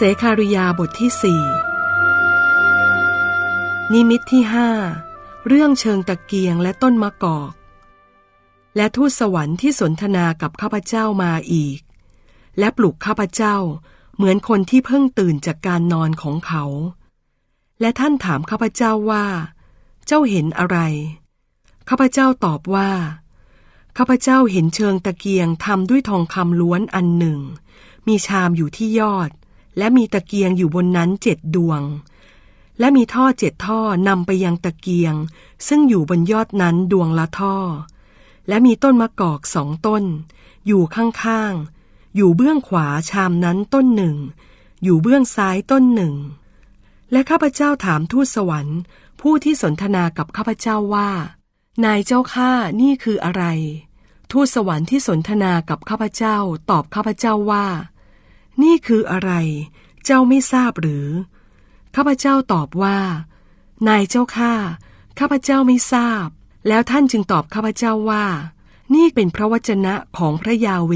เสคาริยาบทที่สี่นิมิตที่ห้าเรื่องเชิงตะเกียงและต้นมะกอก และทูตสวรรค์ที่สนทนากับข้าพเจ้ามาอีก และปลุกข้าพเจ้าเหมือนคนที่เพิ่งตื่นจากการนอนของเขา และท่านถามข้าพเจ้าว่า เจ้าเห็นอะไร ข้าพเจ้าตอบว่า ข้าพเจ้าเห็นเชิงตะเกียงทำด้วยทองคำล้วนอันหนึ่ง มีชามอยู่ที่ยอด และมีตะเกียงอยู่บนนั้นเจ็ดดวง และมีท่อเจ็ดท่อนำไปยังตะเกียง ซึ่งอยู่บนยอดนั้นดวงละท่อ และมีต้นมะกอกสองต้น อยู่ข้างๆ อยู่เบื้องขวาชามนั้นต้นหนึ่ง อยู่เบื้องซ้ายต้นหนึ่ง และข้าพเจ้าถามทูตสวรรค์ ผู้ที่สนทนากับข้าพเจ้าว่า นายเจ้าข้านี่คืออะไร ทูตสวรรค์ที่สนทนากับข้าพเจ้าตอบข้าพเจ้าว่า นี่คืออะไร เจ้าไม่ทราบหรือ ข้าพเจ้าตอบว่า นายเจ้าข้า ข้าพเจ้าไม่ทราบ แล้วท่านจึงตอบข้าพเจ้าว่า นี่เป็นพระวจนะของพระยาเว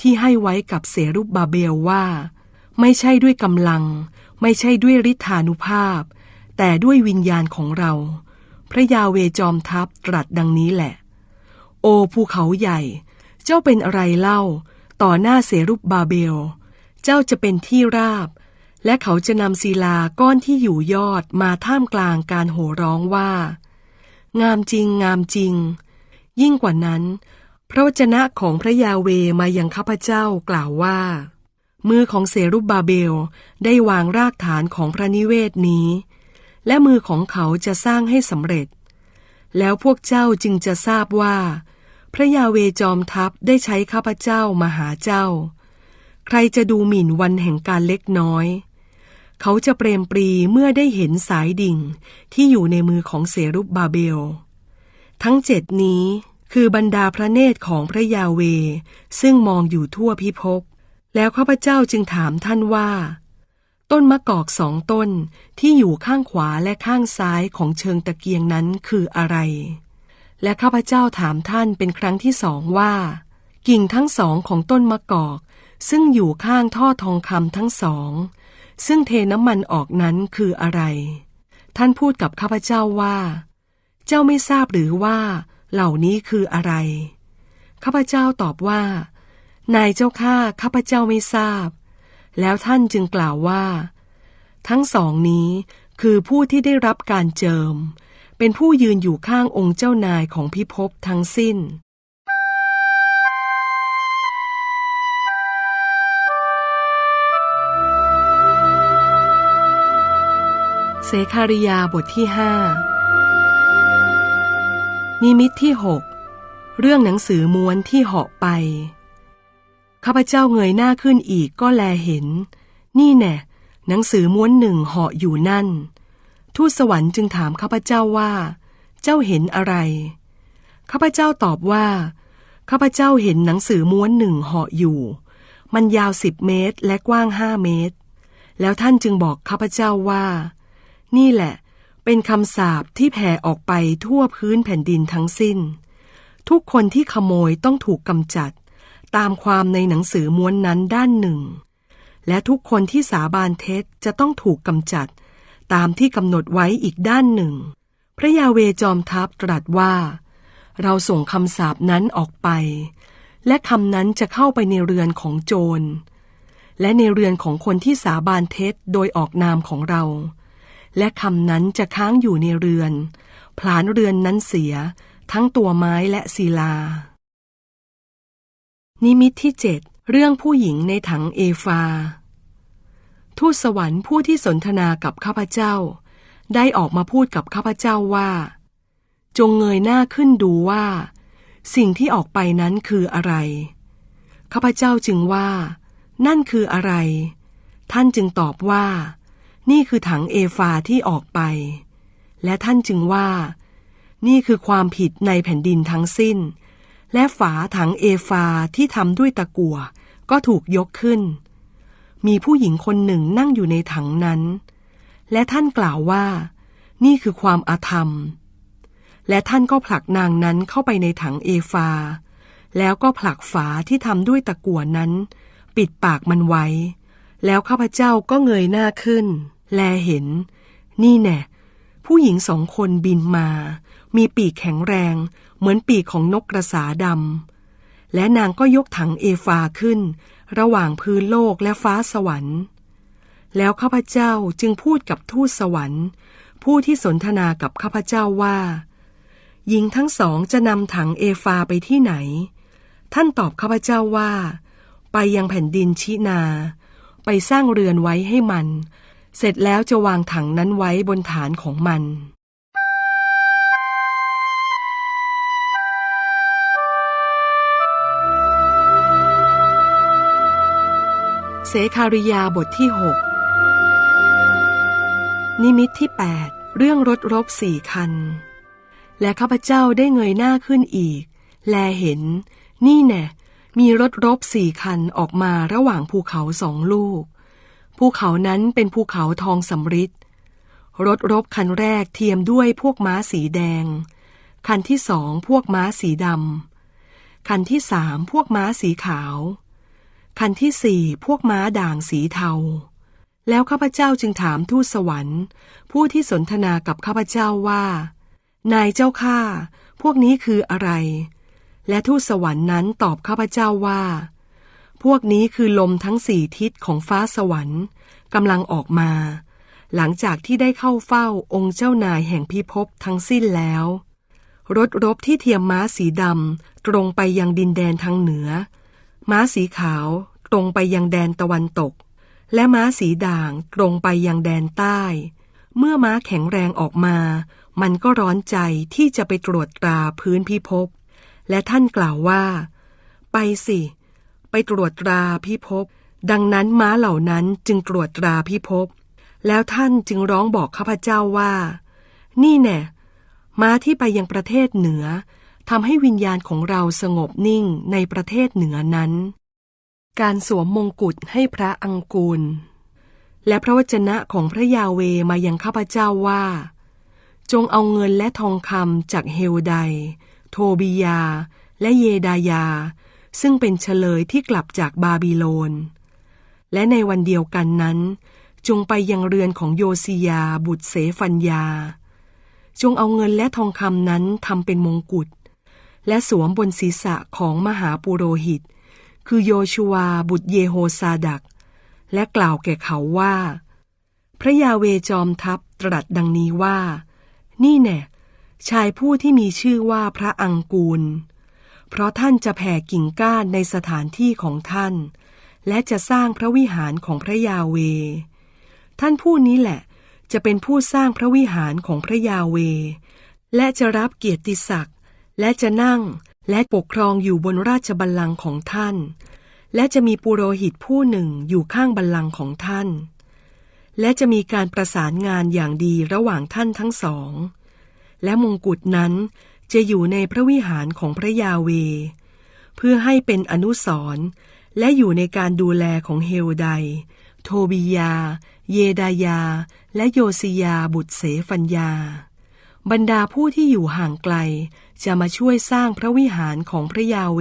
ที่ให้ไว้กับเสรุบบาเบลว่า ไม่ใช่ด้วยกำลัง ไม่ใช่ด้วยฤทธานุภาพ แต่ด้วยวิญญาณของเรา พระยาเวจอมทัพตรัสดังนี้แหละ โอภูเขาใหญ่ เจ้าเป็นอะไรเล่า ต่อหน้าเสรุบบาเบล เจ้าจะเป็นที่ราบ และเขาจะนำศิลาก้อนที่อยู่ยอดมาท่ามกลางการโห่ร้องว่า งามจริงงามจริง ยิ่งกว่านั้น พระวจนะของพระยาเวมายังข้าพเจ้ากล่าวว่า มือของเซรุบบาเบลได้วางรากฐานของพระนิเวศนี้ และมือของเขาจะสร้างให้สำเร็จ แล้วพวกเจ้าจึงจะทราบว่า พระยาเวจอมทัพได้ใช้ข้าพเจ้ามาหาเจ้า ใครจะดูหมิ่นวันแห่งการเล็กน้อย เขาจะเปรมปรีเมื่อได้เห็นสายดิ่งที่อยู่ในมือของเสรุบบาเบล ทั้งเจ็ดนี้คือบรรดาพระเนตรของพระยาเว ซึ่งมองอยู่ทั่วพิภพ แล้วข้าพเจ้าจึงถามท่านว่า ต้นมะกอกสองต้นที่อยู่ข้างขวาและข้างซ้ายของเชิงตะเกียงนั้นคืออะไร และข้าพเจ้าถามท่านเป็นครั้งที่สองว่า กิ่งทั้งสองของต้นมะกอก ซึ่งอยู่ข้างท่อทองคำทั้งสอง ซึ่งเทน้ำมันออกนั้นคืออะไร ท่านพูดกับข้าพเจ้าว่า เจ้าไม่ทราบหรือว่า เหล่านี้คืออะไร ข้าพเจ้าตอบว่า นายเจ้าข้าข้าพเจ้าไม่ทราบ แล้วท่านจึงกล่าวว่า ทั้งสองนี้คือผู้ที่ได้รับการเจิม เป็นผู้ยืนอยู่ข้างองค์เจ้านายของพิภพทั้งสิ้น เสคาริยาบทที่ห้านิมิตที่หกเรื่องหนังสือม้วนที่เหาะไป ข้าพเจ้าเงยหน้าขึ้นอีกก็แลเห็น นี่แน่หนังสือม้วนหนึ่งเหาะอยู่นั่น ทูตสวรรค์จึงถามข้าพเจ้าว่า เจ้าเห็นอะไร ข้าพเจ้าตอบว่า ข้าพเจ้าเห็นหนังสือม้วนหนึ่งเหาะอยู่ มันยาวสิบเมตรและกว้างห้าเมตร แล้วท่านจึงบอกข้าพเจ้าว่า นี่แหละ เป็นคำสาปที่แผ่ออกไปทั่วพื้นแผ่นดินทั้งสิ้น ทุกคนที่ขโมยต้องถูกกำจัด ตามความในหนังสือม้วนนั้นด้านหนึ่ง และทุกคนที่สาบานเท็จจะต้องถูกกำจัด ตามที่กำหนดไว้อีกด้านหนึ่ง พระยาเวจอมทัพตรัสว่า เราส่งคำสาปนั้นออกไป และคำนั้นจะเข้าไปในเรือนของโจรและในเรือนของคนที่สาบานเท็จโดยออกนามของเรา และคำนั้นจะค้างอยู่ในเรือน ผลาญเรือนนั้นเสีย ทั้งตัวไม้และศิลา นิมิตที่เจ็ดเรื่องผู้หญิงในถังเอฟา ทูตสวรรค์ผู้ที่สนทนากับข้าพเจ้า ได้ออกมาพูดกับข้าพเจ้าว่า จงเงยหน้าขึ้นดูว่า สิ่งที่ออกไปนั้นคืออะไร ข้าพเจ้าจึงว่า นั่นคืออะไร ท่านจึงตอบว่า นี่คือถังเอฟาที่ออกไป และท่านจึงว่า นี่คือความผิดในแผ่นดินทั้งสิ้น และฝาถังเอฟาที่ทำด้วยตะกั่วก็ถูกยกขึ้น มีผู้หญิงคนหนึ่งนั่งอยู่ในถังนั้น และท่านกล่าวว่า นี่คือความอาธรรม และท่านก็ผลักนางนั้นเข้าไปในถังเอฟา แล้วก็ผลักฝาที่ทำด้วยตะกั่วนั้น ปิดปากมันไว้ แล้วข้าพเจ้าก็เงยหน้าขึ้น แลเห็น นี่แน่ผู้หญิงสองคนบินมา มีปีกแข็งแรง เหมือนปีกของนกกระสาดำและนางก็ยกถังเอฟาขึ้น ระหว่างพื้นโลกและฟ้าสวรรค์ แล้วข้าพเจ้าจึงพูดกับทูตสวรรค์ ผู้ที่สนทนากับข้าพเจ้าว่า หญิงทั้งสองจะนำถังเอฟาไปที่ไหน ท่านตอบข้าพเจ้าว่า ไปยังแผ่นดินชินา ไปสร้างเรือนไว้ให้มัน เสร็จแล้วจะวางถังนั้นไว้บนฐานของมัน เสคาริยาบทที่ 6 นิมิตที่ 8 เรื่องรถรบสี่คัน และข้าพเจ้าได้เงยหน้าขึ้นอีก แลเห็น นี่แน่มีรถรบสี่คันออกมาระหว่างภูเขาสองลูก ภูเขานั้นเป็นภูเขาทองสำริดรถรบคันแรกเทียมด้วยพวกม้าสีแดง คันที่สองพวกม้าสีดำคันที่สามพวกม้าสีขาว คันที่สี่พวกม้าด่างสีเทา แล้วข้าพเจ้าจึงถามทูตสวรรค์ ผู้ที่สนทนากับข้าพเจ้าว่า นายเจ้าข้าพวกนี้คืออะไร และทูตสวรรค์นั้นตอบข้าพเจ้าว่า พวกนี้คือลมทั้งสี่ทิศของฟ้าสวรรค์กำลังออกมา หลังจากที่ได้เข้าเฝ้าองค์เจ้านายแห่งพิภพทั้งสิ้นแล้ว รถรบที่เทียมม้าสีดำตรงไปยังดินแดนทางเหนือ ม้าสีขาวตรงไปยังแดนตะวันตก และม้าสีด่างตรงไปยังแดนใต้ เมื่อม้าแข็งแรงออกมา มันก็ร้อนใจที่จะไปตรวจตราพื้นพิภพและท่านกล่าวว่า ไปสิ ไปตรวจตราพิภพดังนั้นม้าเหล่านั้นจึงตรวจตราพิภพแล้วท่านจึงร้องบอกข้าพเจ้าว่า นี่แน่ม้าที่ไปยังประเทศเหนือทำให้วิญญาณของเราสงบนิ่งในประเทศเหนือนั้น การสวมมงกุฎให้พระอังกูล และพระวจนะของพระยาเวมายังข้าพเจ้าว่า จงเอาเงินและทองคำจากเฮลได โทบิยา และเยดายา ซึ่งเป็นเฉลยที่กลับจากบาบิโลน และในวันเดียวกันนั้น จงไปยังเรือนของโยซียาบุตรเสฟัญญา จงเอาเงินและทองคำนั้นทำเป็นมงกุฎและสวมบนศีรษะของมหาปุโรหิต คือโยชูวบุตรเยโฮซาดัก และกล่าวแก่เขาว่า พระยาเวจอมทัพตรัสดังนี้ว่า นี่แน่ชายผู้ที่มีชื่อว่าพระอังกูล เพราะท่านจะแผ่กิ่งก้านในสถานที่ของท่าน และจะสร้างพระวิหารของพระยาเว ท่านผู้นี้แหละ จะเป็นผู้สร้างพระวิหารของพระยาเว และจะรับเกียรติศักดิ์และจะนั่งและปกครองอยู่บนราชบัลลังก์ของท่าน และจะมีปุโรหิตผู้หนึ่งอยู่ข้างบัลลังก์ของท่าน และจะมีการประสานงานอย่างดีระหว่างท่านทั้งสอง และมงกุฎนั้น จะอยู่ในพระวิหารของพระยาเว เพื่อให้เป็นอนุสรณ์และอยู่ในการดูแลของเฮลได โทบิยา เยดายา และโยซิยาบุตรเสฟัญญา บรรดาผู้ที่อยู่ห่างไกล จะมาช่วยสร้างพระวิหารของพระยาเว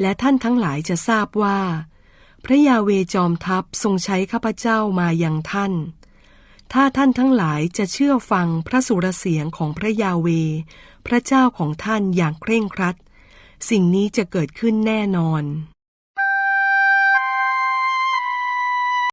และท่านทั้งหลายจะทราบว่า พระยาเวจอมทัพทรงใช้ข้าพเจ้ามาอยังท่าน ถ้าท่านทั้งหลายจะเชื่อฟังพระสุรเสียงของพระยาเว พระเจ้าของท่านอย่างเคร่งครัด สิ่งนี้จะเกิดขึ้นแน่นอน